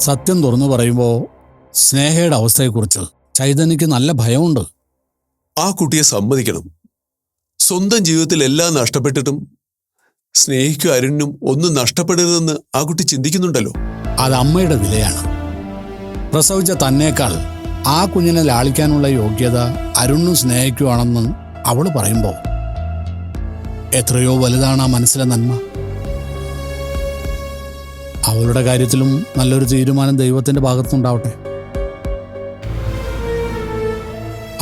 സത്യം തുറന്നു പറയുമ്പോൾ സ്നേഹയുടെ അവസ്ഥയെക്കുറിച്ച് ചൈതന്യക്ക് നല്ല ഭയമുണ്ട്. ആ കുട്ടിയെ സമ്മതിക്കണം. സ്വന്തം ജീവിതത്തിൽ എല്ലാം നഷ്ടപ്പെട്ടിട്ടും സ്നേഹിക്കും അരുണിനും ഒന്നും നഷ്ടപ്പെടരുതെന്ന് ആ കുട്ടി ചിന്തിക്കുന്നുണ്ടല്ലോ. അത് അമ്മയുടെ വിലയാണ് പ്രസവിച്ച തന്നേക്കാൾ ആ കുഞ്ഞിനെ ലാളിക്കാനുള്ള യോഗ്യത അരുണും സ്നേഹിക്കുവാണെന്ന് അവൾ പറയുമ്പോൾ എത്രയോ വലുതാണ് ആ മനസ്സിലെ നന്മ. അവളുടെ കാര്യത്തിലും നല്ലൊരു തീരുമാനം ദൈവത്തിന്റെ ഭാഗത്തുനിന്നുണ്ടാവട്ടെ.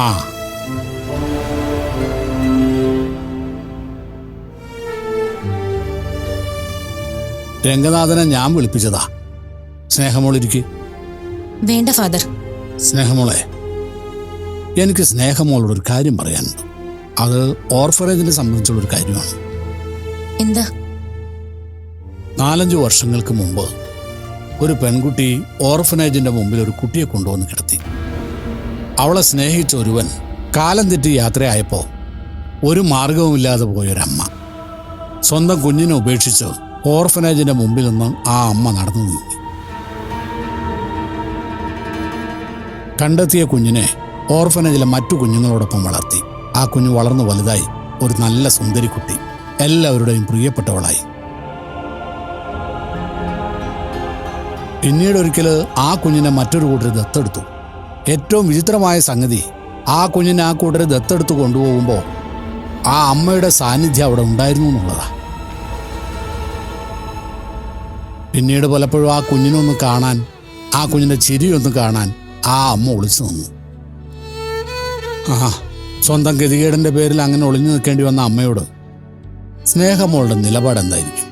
ആ. രംഗനാഥനെ ഞാൻ വിളിപ്പിച്ചതാ. സ്നേഹമോളിരിക്കു വേണ്ട ഫാദർ. സ്നേഹമോളെ എനിക്ക് സ്നേഹമോളോട് ഒരു കാര്യം പറയാനുണ്ട്. അത് ഓർഫനേജിനെ സംബന്ധിച്ചുള്ളൊരു കാര്യമാണ്. എന്താ? നാലഞ്ച് വർഷങ്ങൾക്ക് മുമ്പ് ഒരു പെൺകുട്ടി ഓർഫനേജിന്റെ മുമ്പിൽ ഒരു കുട്ടിയെ കൊണ്ടുവന്ന് കിടത്തി. അവളെ സ്നേഹിച്ച ഒരുവൻ കാലം തെറ്റി യാത്രയായപ്പോൾ ഒരു മാർഗവുമില്ലാതെ പോയൊരമ്മ. സ്വന്തം കുഞ്ഞിനെ ഉപേക്ഷിച്ച് ഓർഫനേജിന്റെ മുമ്പിൽ നിന്ന് ആ അമ്മ നടന്നു നീങ്ങി. കണ്ടെത്തിയ കുഞ്ഞിനെ ഓർഫനേജിലെ മറ്റു കുഞ്ഞുങ്ങളോടൊപ്പം വളർത്തി. ആ കുഞ്ഞ് വളർന്നു വലുതായി. ഒരു നല്ല സുന്ദരി കുട്ടി എല്ലാവരുടെയും പ്രിയപ്പെട്ടവളായി. പിന്നീട് ഒരിക്കൽ ആ കുഞ്ഞിനെ മറ്റൊരു കൂട്ടർ ദത്തെടുത്തു. ഏറ്റവും വിചിത്രമായ സംഗതി ആ കുഞ്ഞിനെ ആ കൂട്ടർ ദത്തെടുത്ത് കൊണ്ടുപോകുമ്പോൾ ആ അമ്മയുടെ സാന്നിധ്യം അവിടെ ഉണ്ടായിരുന്നു എന്നുള്ളതാണ് പിന്നീട് പലപ്പോഴും ആ കുഞ്ഞിനൊന്ന് കാണാൻ ആ കുഞ്ഞിന്റെ ചിരിയൊന്ന് കാണാൻ ആ അമ്മ ഒളിച്ചു നിന്നു. ആ സ്വന്തം ഗതികേടിന്റെ പേരിൽ അങ്ങനെ ഒളിഞ്ഞു നിൽക്കേണ്ടി വന്ന അമ്മയോട് സ്നേഹമോളുടെ നിലപാട് എന്തായിരിക്കും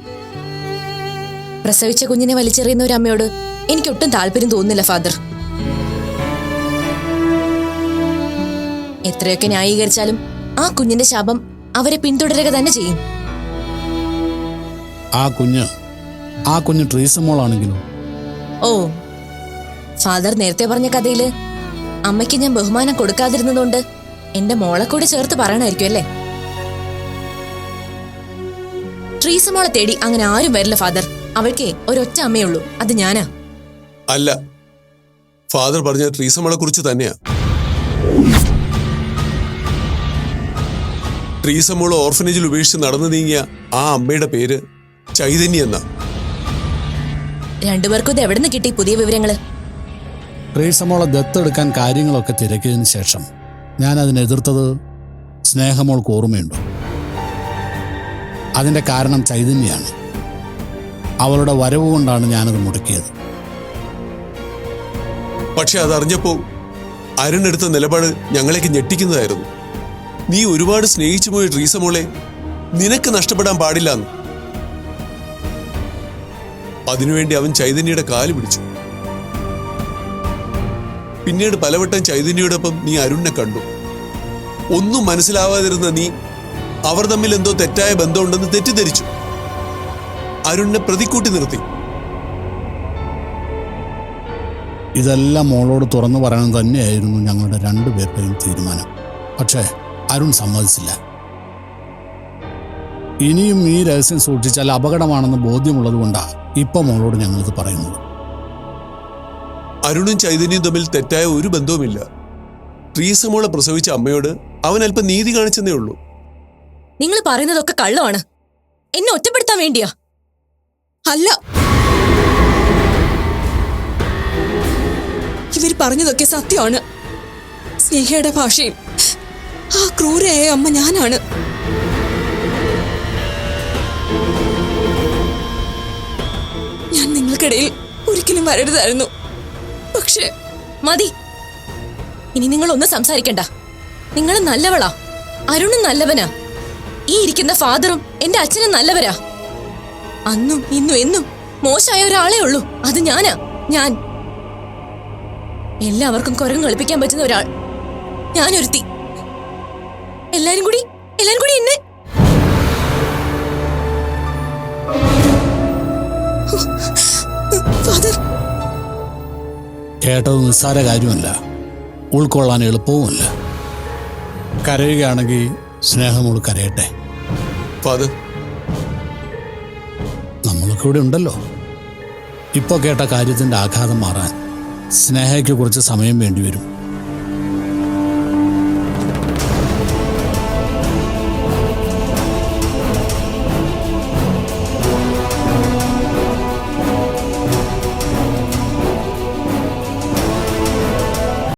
പ്രസവിച്ച കുഞ്ഞിനെ വലിച്ചെറിയുന്ന ഒരു അമ്മയോട് എനിക്ക് ഒട്ടും താല്പര്യം തോന്നുന്നില്ല ഫാദർ. എത്രയൊക്കെ ന്യായീകരിച്ചാലും ആ കുഞ്ഞിന്റെ ശാപം അവരെ പിന്തുടരുക തന്നെ ചെയ്യും. ആ കുഞ്ഞ് ആ കുഞ്ഞ് ട്രീസമോളാണെങ്കിലും ഓ ഫാദർ നേരത്തെ പറഞ്ഞ കഥയിൽ അമ്മയ്ക്ക് ഞാൻ ബഹുമാനം കൊടുക്കാതിരുന്നതുകൊണ്ട് എന്റെ മോളെ കൂടി ചേർത്ത് പറയണമായിരിക്കും അല്ലേ? ട്രീസമോളെ തേടി അങ്ങനെ ആരും വരില്ല ഫാദർ. അവൾക്ക് ഒരൊറ്റ അമ്മയുള്ളൂ. അത് ഞാനാ. അല്ല. ഫാദർ പറഞ്ഞ ട്രീസമ്മളെ കുറിച്ച് തന്നെയാ. ട്രീസമ്മോൾ ഓർഫനേജിൽ ഉപേക്ഷിച്ച് നടന്നു നീങ്ങിയ ആ അമ്മയുടെ പേര് ചൈതന്യ എന്നാ. രണ്ടുപേർക്കും ഇത് എവിടെ നിന്ന് കിട്ടി പുതിയ വിവരങ്ങൾ? ട്രീസമോളെ ദത്തെടുക്കാൻ കാര്യങ്ങളൊക്കെ തിരക്കിയതിന് ശേഷം ഞാൻ അതിനെതിർത്തത് സ്നേഹമോൾക്ക് ഓർമ്മയുണ്ടോ? അതിന്റെ കാരണം ചൈതന്യാണ് അവളുടെ വരവ് കൊണ്ടാണ് ഞാനത് മുടക്കിയത്. പക്ഷെ അതറിഞ്ഞപ്പോ അരുണെടുത്ത നിലപാട് ഞങ്ങളേക്ക് ഞെട്ടിക്കുന്നതായിരുന്നു. നീ ഒരുപാട് സ്നേഹിച്ചു പോയ ട്രീസമോളെ നിനക്ക് നഷ്ടപ്പെടാൻ പാടില്ലെന്ന്. അതിനുവേണ്ടി അവൻ ചൈതന്യയുടെ കാൽ പിടിച്ചു. പിന്നീട് പലവട്ടം ചൈതന്യയോടൊപ്പം നീ അരുണിനെ കണ്ടു. ഒന്നും മനസ്സിലാവാതിരുന്ന നീ അവർ തമ്മിൽ എന്തോ തെറ്റായ ബന്ധമുണ്ടെന്ന് തെറ്റിദ്ധരിച്ചു. അരുണിനെ പ്രതിക്കൂട്ടി നിർത്തി. ഇതെല്ലാം മോളോട് തുറന്നു പറയാൻ തന്നെയായിരുന്നു ഞങ്ങളുടെ രണ്ടുപേരുടെയും തീരുമാനം. പക്ഷേ അരുൺ സമ്മതിച്ചില്ല. ഇനിയും ഈ രഹസ്യം സൂക്ഷിച്ചാൽ അപകടമാണെന്ന് ബോധ്യമുള്ളത് കൊണ്ടാണ് ഇപ്പം മോളോട് ഞങ്ങളിത് പറയുന്നത്. അരുണും ചൈതന്യവും തമ്മിൽ തെറ്റായ ഒരു ബന്ധവുമില്ല. ട്രീസമോളെ പ്രസവിച്ച അമ്മയോട് അവൻ അല്പം നീതി കാണിച്ചെന്നേ ഉള്ളൂ. നിങ്ങൾ പറയുന്നതൊക്കെ കള്ളമാണ്. എന്നെ ഒറ്റപ്പെടുത്താൻ വേണ്ടിയാ. അല്ല. ഇവർ പറഞ്ഞതൊക്കെ സത്യമാണ്. സ്നേഹയുടെ ഭാഷയിൽ ആ ക്രൂരയായ അമ്മ ഞാനാണ്. ഞാൻ നിങ്ങൾക്കിടയിൽ ഒരിക്കലും വരരുതായിരുന്നു. പക്ഷേ മതി. ഇനി നിങ്ങൾ ഒന്നും സംസാരിക്കണ്ട. നിങ്ങൾ നല്ലവളാ. അരുണും നല്ലവനാ. ഈ ഇരിക്കുന്ന ഫാദറും എന്റെ അച്ഛനും നല്ലവരാ. അന്നും ഇന്നും എന്നും മോശമായ ഒരാളേ ഉള്ളൂ. അത് ഞാനാ. ഞാൻ. എല്ലാവർക്കും കുരങ്ങ് കളിപ്പിക്കാൻ പറ്റുന്ന ഒരാൾ. ഞാനൊരുത്തി. എല്ലാരും കൂടി? എല്ലാരും കൂടി എന്നെ കേട്ടത് നിസ്സാര കാര്യമല്ല. ഉൾക്കൊള്ളാൻ എളുപ്പവുമല്ല. കരയുകയാണെങ്കിൽ സ്നേഹമോൾ കരയട്ടെ. ഫാദർ. ഇവിടെ ഉണ്ടല്ലോ. ഇപ്പോൾ കേട്ട കാര്യത്തിന്റെ ആഘാതം മാറാൻ സ്നേഹയ്ക്ക് കുറച്ച് സമയം വേണ്ടിവരും.